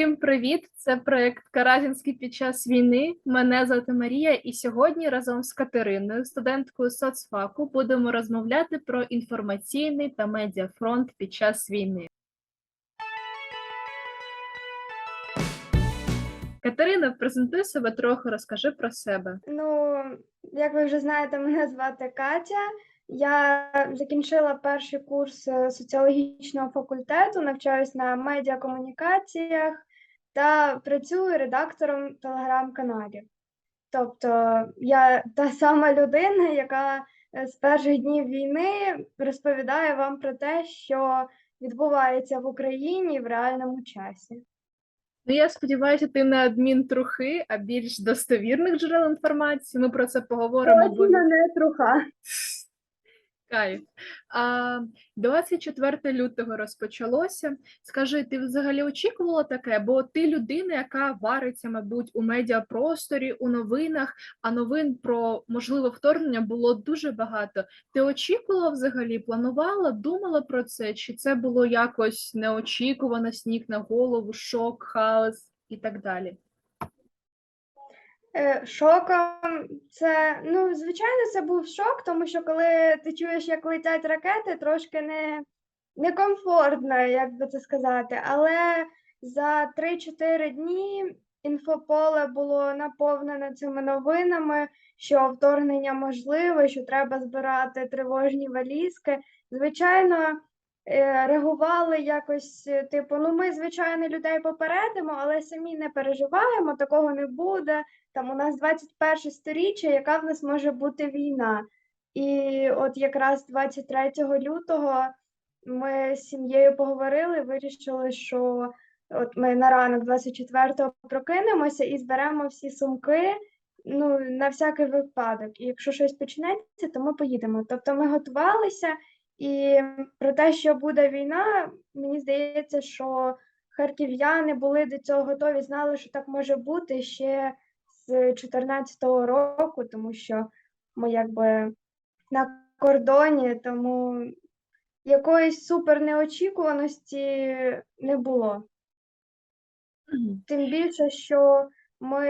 Всім привіт! Це проект Каразінський під час війни. Мене звати Марія, і сьогодні разом з Катериною, студенткою соцфаку, будемо розмовляти про інформаційний та медіафронт під час війни. Катерина, презентуй себе трохи, розкажи про себе. Ну, як ви вже знаєте, мене звати Катя. Я закінчила перший курс е, соціологічного факультету, навчаюсь на медіакомунікаціях та працюю редактором телеграм-каналів. Тобто я та сама людина, яка е, з перших днів війни розповідає вам про те, що відбувається в Україні в реальному часі. Ну, я сподіваюся, ти не адмін трухи, а більш достовірних джерел інформації. Ми про це поговоримо. Точно не труха. Кайф. А, 24 лютого розпочалося. Скажи, ти взагалі очікувала таке? Бо ти людина, яка вариться, мабуть, у медіапросторі, у новинах, а новин про можливе вторгнення було дуже багато. Ти очікувала взагалі, планувала, думала про це? Чи це було якось неочікувано, сніг на голову, шок, хаос і так далі? Е, Шоком це, ну, звичайно, це був шок, тому що коли ти чуєш, як летять ракети, трошки не, некомфортно, як би це сказати. Але за 3-4 дні інфополе було наповнене цими новинами, що вторгнення можливе, що треба збирати тривожні валізки. Звичайно, реагували якось, е, типу, ну ми, звичайно, людей попередимо, але самі не переживаємо, такого не буде там у нас 21 сторіччя, яка в нас може бути війна. І от якраз 23 лютого ми з сім'єю поговорили, вирішили, що от ми на ранок 24-го прокинемося і зберемо всі сумки. Ну, на всякий випадок. І якщо щось почнеться, то ми поїдемо. Тобто ми готувалися, і про те, що буде війна, мені здається, що харків'яни були до цього готові, знали, що так може бути ще з 2014 року, тому що ми якби на кордоні, тому якоїсь супер неочікуваності не було. Тим більше, що ми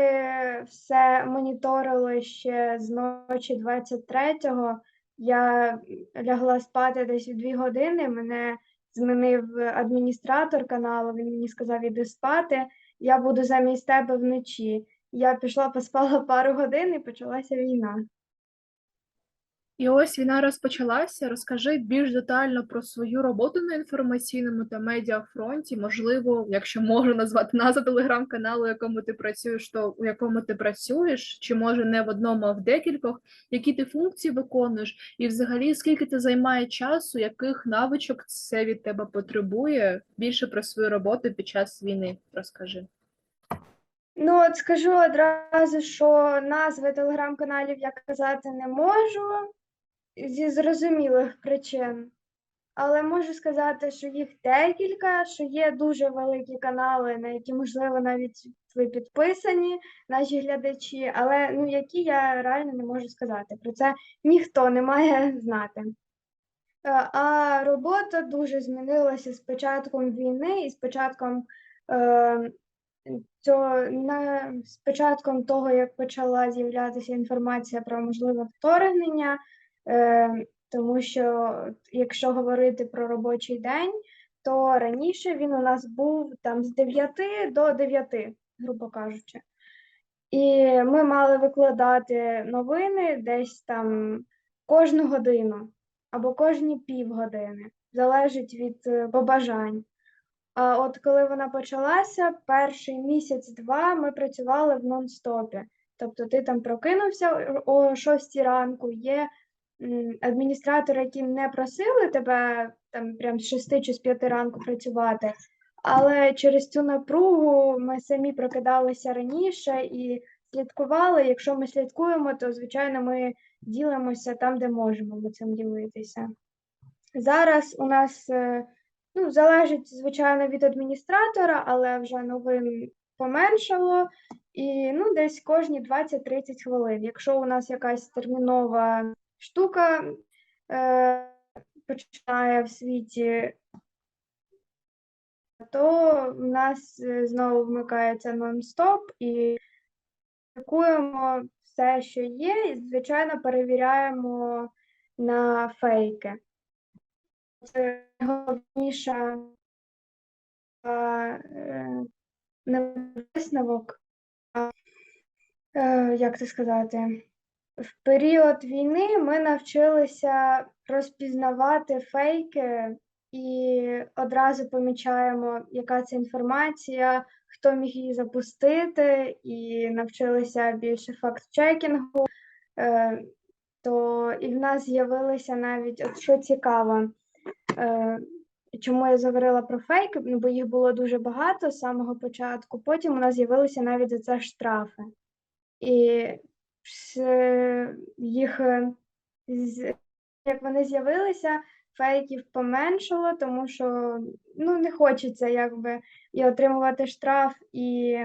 все моніторили ще з ночі 23-го. Я лягла спати десь у дві години. Мене змінив адміністратор каналу. Він мені сказав, іди спати, я буду замість тебе вночі. Я пішла, поспала пару годин і почалася війна. І ось війна розпочалася. Розкажи більш детально про свою роботу на інформаційному та медіафронті. Можливо, якщо можу назвати назву телеграм-каналу, якому ти працюєш, то у якому ти працюєш, чи може не в одному, а в декількох, які ти функції виконуєш, і взагалі скільки це займає часу, яких навичок це від тебе потребує? Більше про свою роботу під час війни розкажи. Ну, от скажу одразу, що назви телеграм-каналів я казати не можу зі зрозумілих причин. Але можу сказати, що їх декілька, що є дуже великі канали, на які, можливо, навіть ви підписані, наші глядачі, але ну, які я реально не можу сказати. Про це ніхто не має знати. Е, А робота дуже змінилася з початком війни і з початком е, цього, на, з початком того, як почала з'являтися інформація про можливе вторгнення, тому що якщо говорити про робочий день, то раніше він у нас був там з 9 до 9, грубо кажучи. І ми мали викладати новини десь там кожну годину або кожні півгодини, залежить від е, побажань. А от коли вона почалася, перший місяць-два ми працювали в нон-стопі. Тобто ти там прокинувся о 6 ранку, є адміністратори, які не просили тебе там прям з 6 чи з 5 ранку працювати, але через цю напругу ми самі прокидалися раніше і слідкували. Якщо ми слідкуємо, то звичайно ми ділимося там, де можемо ми цим ділитися. Зараз у нас е, Ну, залежить, звичайно, від адміністратора, але вже новин поменшало. І ну, десь кожні 20-30 хвилин. Якщо у нас якась термінова штука е, починає в світі то в нас е, знову вмикається нон-стоп і публікуємо все, що є, і, звичайно, перевіряємо на фейки. Це найголовніша не висновок, а е, як це сказати? В період війни ми навчилися розпізнавати фейки і одразу помічаємо, яка це інформація, хто міг її запустити, і навчилися більше факт-чекінгу. Е, то і в нас з'явилися навіть, от що цікаво, е, чому я говорила про фейки, ну, бо їх було дуже багато з самого початку. Потім у нас з'явилися навіть за це штрафи. І їх, як вони з'явилися, фейків поменшало, тому що ну, не хочеться якби і отримувати штраф, і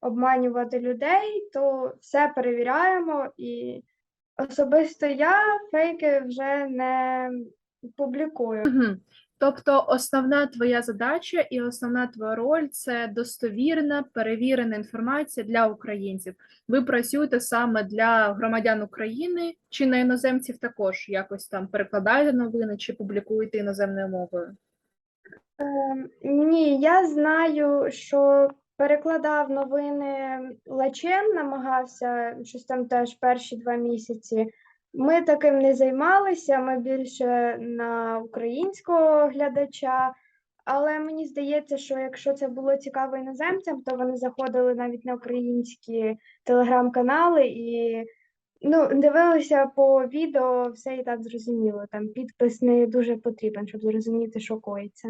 обманювати людей, то все перевіряємо. І особисто я фейки вже не публікую. Тобто основна твоя задача і основна твоя роль це достовірна, перевірена інформація для українців. Ви працюєте саме для громадян України чи на іноземців також якось там перекладаєте новини чи публікуєте іноземною мовою? Ем, Ні, я знаю, що перекладав новини Лачен, намагався щось там теж перші два місяці. Ми таким не займалися, ми більше на українського глядача. Але мені здається, що якщо це було цікаво іноземцям, то вони заходили навіть на українські телеграм-канали і ну, дивилися по відео, все і так зрозуміло. Там підпис не дуже потрібен, щоб зрозуміти, що коїться.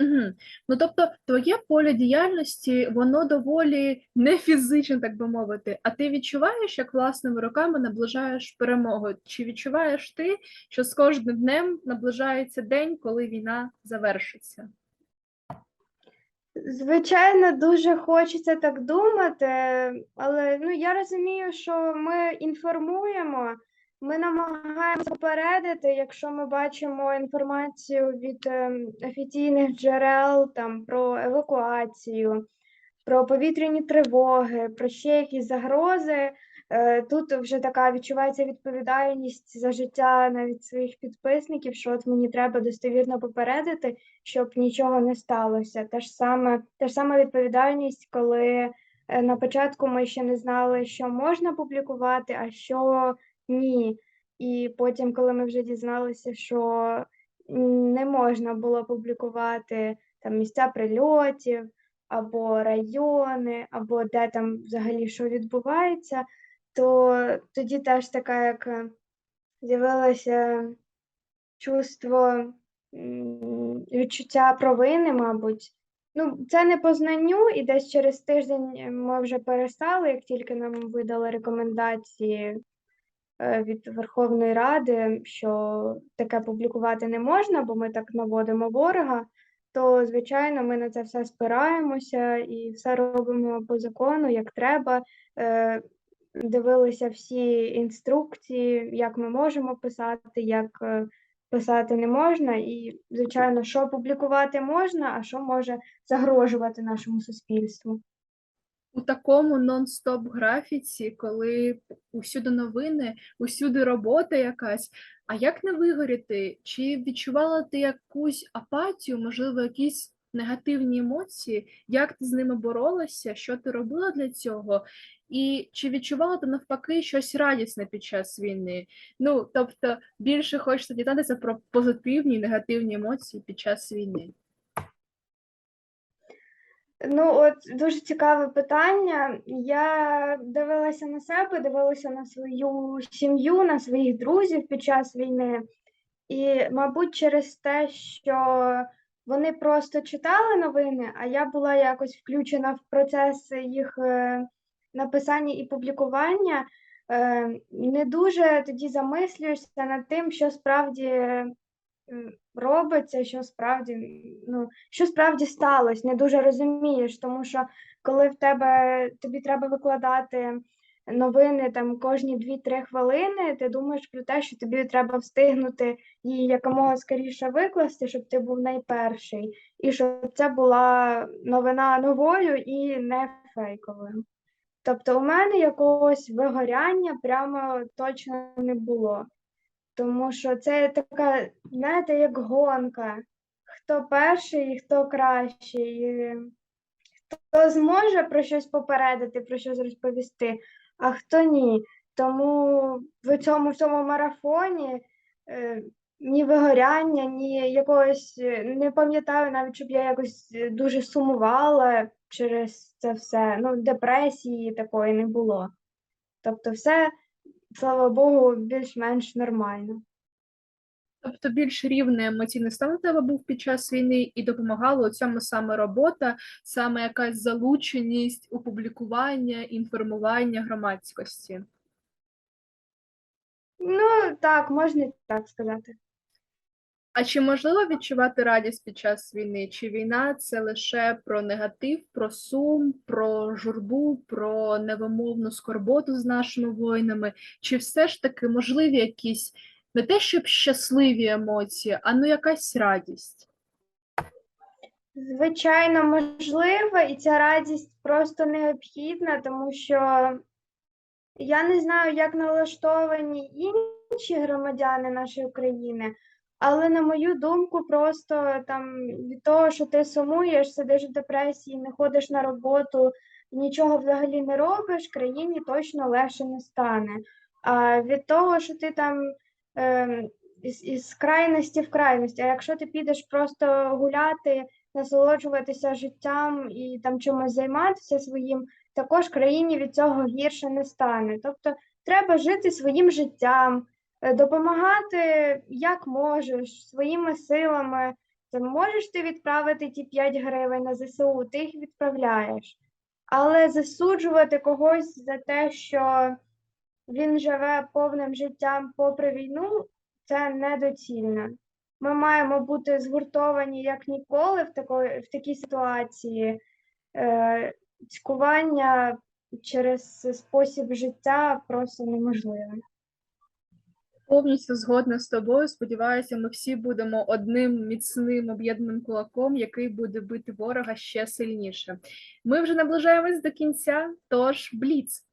Угу. Ну, тобто, твоє поле діяльності, воно доволі не фізичне, так би мовити. А ти відчуваєш, як власними руками наближаєш перемогу? Чи відчуваєш ти, що з кожним днем наближається день, коли війна завершиться? Звичайно, дуже хочеться так думати, але ну, я розумію, що ми інформуємо, ми намагаємося попередити, якщо ми бачимо інформацію від ем, офіційних джерел там, про евакуацію, про повітряні тривоги, про ще якісь загрози. Е, Тут вже така відчувається відповідальність за життя навіть своїх підписників, що от мені треба достовірно попередити, щоб нічого не сталося. Те ж саме, те ж саме відповідальність, коли е, на початку ми ще не знали, що можна публікувати, а що ні. І потім, коли ми вже дізналися, що не можна було публікувати там місця прильотів, або райони, або де там взагалі що відбувається, то тоді теж така, як е, з'явилося чувство відчуття провини, мабуть. Ну, це не по знанню, і десь через тиждень ми вже перестали, як тільки нам видали рекомендації е, від Верховної Ради, що таке публікувати не можна, бо ми так наводимо ворога, то, звичайно, ми на це все спираємося і все робимо по закону, як треба. Е, Дивилися всі інструкції, як ми можемо писати, як е, писати не можна, і, звичайно, що публікувати можна, а що може загрожувати нашому суспільству. У такому нон-стоп графіці, коли усюди новини, усюди робота якась. А як не вигоріти? Чи відчувала ти якусь апатію, можливо, якісь негативні емоції? Як ти з ними боролася? Що ти робила для цього? І чи відчувала ти навпаки щось радісне під час війни? Ну, тобто, більше хочеться дізнатися про позитивні і негативні емоції під час війни. Ну, от дуже цікаве питання. Я дивилася на себе, дивилася на свою сім'ю, на своїх друзів під час війни. І, мабуть, через те, що вони просто читали новини, а я була якось включена в процес їх е, написання і публікування, е, не дуже тоді замислюєшся над тим, що справді м, робиться, що справді, ну, що справді сталося, не дуже розумієш, тому що коли в тебе тобі треба викладати новини там кожні 2-3 хвилини, ти думаєш про те, що тобі треба встигнути її якомога скоріше викласти, щоб ти був найперший, і щоб це була новина новою і не фейковою. Тобто у мене якогось вигоряння прямо точно не було. Тому що це така, знаєте, як гонка. Хто перший і хто кращий. Хто зможе про щось попередити, про щось розповісти, а хто ні. Тому в цьому всьому марафоні е, ні вигоряння, ні якогось не пам'ятаю навіть, щоб я якось дуже сумувала через це все. Ну, депресії такої не було. Тобто, все, слава Богу, більш-менш нормально. Тобто більш рівний емоційний стан у тебе був під час війни, і допомагала у цьому саме робота, саме якась залученість опублікування, інформування громадськості. Ну, так, можна так сказати. А чи можливо відчувати радість під час війни? Чи війна це лише про негатив, про сум, про журбу, про невимовну скорботу з нашими воїнами? Чи все ж таки можливі якісь не те, щоб щасливі емоції, а ну якась радість? Звичайно, можливо, і ця радість просто необхідна, тому що я не знаю, як налаштовані інші громадяни нашої країни, але на мою думку, просто там від того, що ти сумуєш, сидиш в депресії, не ходиш на роботу, нічого взагалі не робиш, країні точно легше не стане. А від того, що ти там ем, із, із крайності в крайності, а якщо ти підеш просто гуляти, насолоджуватися життям і там чимось займатися своїм, також країні від цього гірше не стане. Тобто треба жити своїм життям, е, допомагати як можеш, своїми силами. Там можеш ти відправити ті 5 гривень на ЗСУ, ти їх відправляєш. Але засуджувати когось за те, що він живе повним життям попри війну, це недоцільно. Ми маємо бути згуртовані як ніколи в такої, в такій ситуації. Е, цькування через спосіб життя просто неможливе. Повністю згодна з тобою. Сподіваюся, ми всі будемо одним міцним об'єднаним кулаком, який буде бити ворога ще сильніше. Ми вже наближаємось до кінця. Тож, бліц.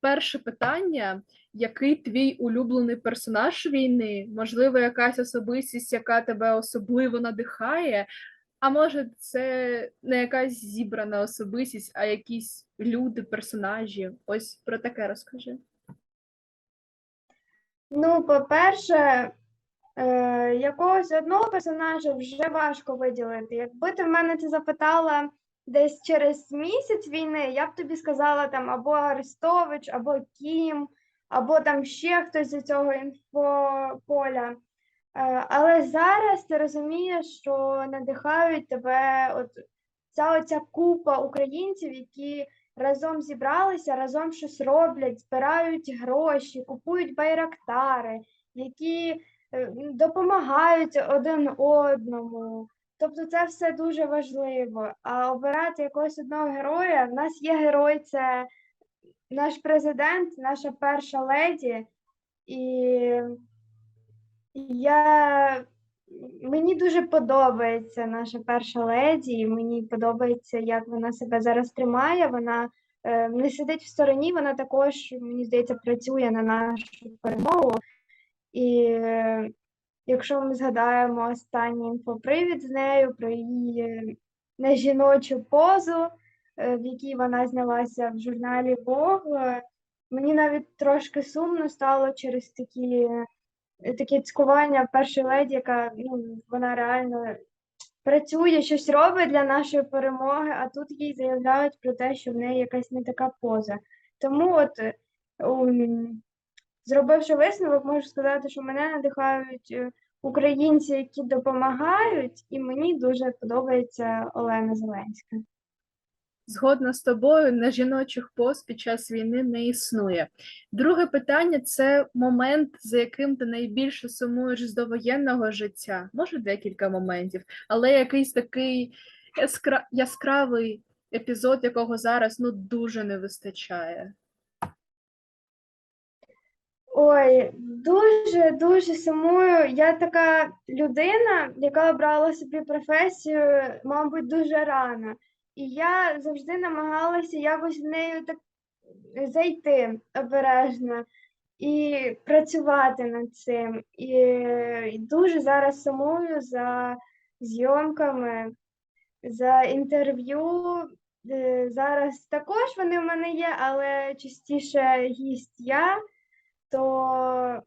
Перше питання: який твій улюблений персонаж війни? Можливо, якась особистість, яка тебе особливо надихає? А може, це не якась зібрана особистість, а якісь люди, персонажі? Ось про таке розкажи. Ну, по-перше, е, якогось одного персонажа вже важко виділити. Якби ти в мене це запитала десь через місяць війни, я б тобі сказала там або Арестович, або Кім, або там ще хтось з цього інфополя. Е, Але зараз ти розумієш, що надихають тебе от ця оця купа українців, які разом зібралися, разом щось роблять, збирають гроші, купують байрактари, які е, допомагають один одному. Тобто це все дуже важливо. А обирати якогось одного героя, в нас є герой, це наш президент, наша перша леді. І я мені дуже подобається наша перша леді, і мені подобається, як вона себе зараз тримає. Вона е, не сидить в стороні, вона також, мені здається, працює на нашу перемогу. І е, якщо ми згадаємо останній інфопривід з нею про її е, нежіночу позу, е, в якій вона знялася в журналі Vogue, мені навіть трошки сумно стало через такі таке цькування першої леді, яка ну, вона реально працює, щось робить для нашої перемоги, а тут їй заявляють про те, що в неї якась не така поза. Тому от, е, зробивши висновок, можу сказати, що мене надихають е, українці, які допомагають, і мені дуже подобається Олена Зеленська. Згодна з тобою, на жіночих пост під час війни не існує. Друге питання це момент, за яким ти найбільше сумуєш з довоєнного життя. Може, декілька моментів, але якийсь такий яскра... яскравий епізод, якого зараз ну дуже не вистачає. Ой, дуже дуже сумую. Я така людина, яка обрала собі професію, мабуть, дуже рано. І я завжди намагалася якось в неї так зайти обережно і працювати над цим. І, дуже зараз сумую за зйомками, за інтерв'ю. Е, Зараз також вони в мене є, але частіше гість я то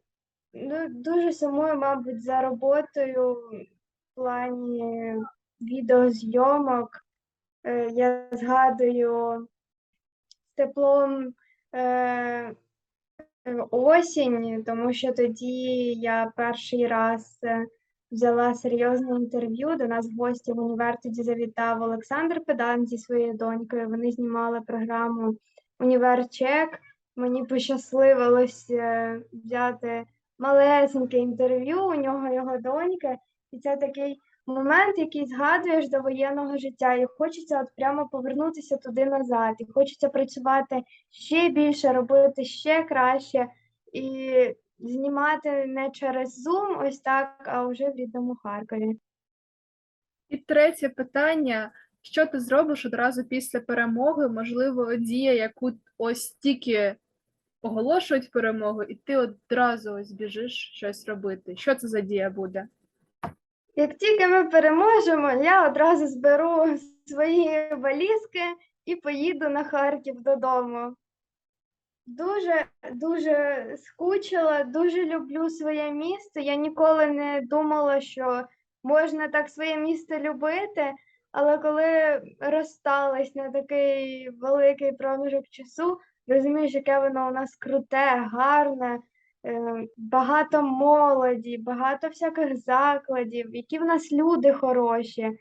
ну, дуже сумую, мабуть, за роботою в плані відеозйомок. Е, Я згадую з теплом е, осінь, тому що тоді я перший раз е, взяла серйозне інтерв'ю. До нас в гості в універ тоді завітав Олександр Педан зі своєю донькою. Вони знімали програму Універ Чек. Мені пощасливилось е, взяти малесеньке інтерв'ю у нього його доньки, і це такий момент, який згадуєш до воєнного життя, і хочеться от прямо повернутися туди назад, і хочеться працювати ще більше, робити ще краще і знімати не через Zoom, ось так, а вже в рідному Харкові. І третє питання: що ти зробиш одразу після перемоги? Можливо, дія, яку ось тільки оголошують перемогу, і ти одразу ось біжиш щось робити. Що це за дія буде? Як тільки ми переможемо, я одразу зберу свої валізки і поїду на Харків додому. Дуже, дуже скучила, дуже люблю своє місто. Я ніколи не думала, що можна так своє місто любити, але коли розстались на такий великий проміжок часу, розумієш, яке воно у нас круте, гарне, багато молоді, багато всяких закладів, які в нас люди хороші.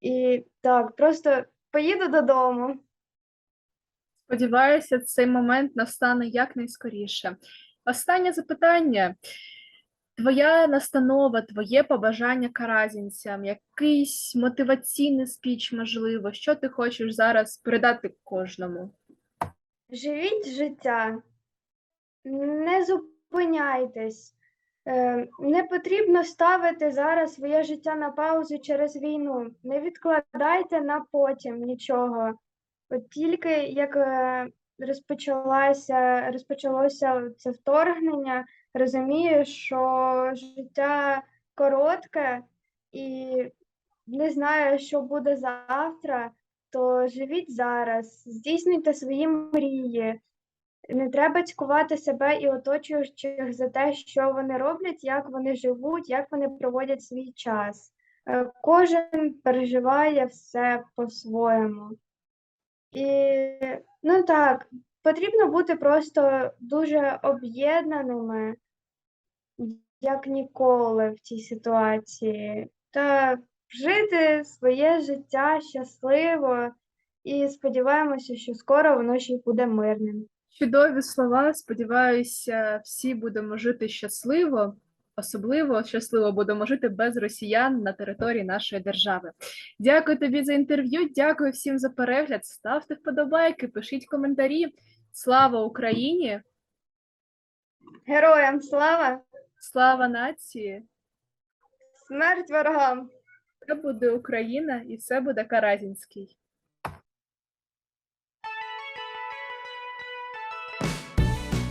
І так, просто поїду додому. Сподіваюся, цей момент настане якнайскоріше. Останнє запитання. Твоя настанова, твоє побажання каразінцям, якийсь мотиваційний спіч, можливо, що ти хочеш зараз передати кожному? Живіть життя, не зупиняйтесь. Е, Не потрібно ставити зараз своє життя на паузу через війну. Не відкладайте на потім нічого. От тільки як е, розпочалося, розпочалося це вторгнення, розумію, що життя коротке і не знаю, що буде завтра, то живіть зараз, здійснюйте свої мрії. Не треба цькувати себе і оточуючих за те, що вони роблять, як вони живуть, як вони проводять свій час. Е, Кожен переживає все по-своєму. І ну так, потрібно бути просто дуже об'єднаними, як ніколи в цій ситуації, та жити своє життя щасливо і сподіваємося, що скоро воно ще й буде мирним. Чудові слова. Сподіваюся, всі будемо жити щасливо, особливо щасливо будемо жити без росіян на території нашої держави. Дякую тобі за інтерв'ю. Дякую всім за перегляд. Ставте вподобайки, пишіть коментарі. Слава Україні! Героям слава! Слава нації! Смерть ворогам! Все буде Україна і все буде Каразінський.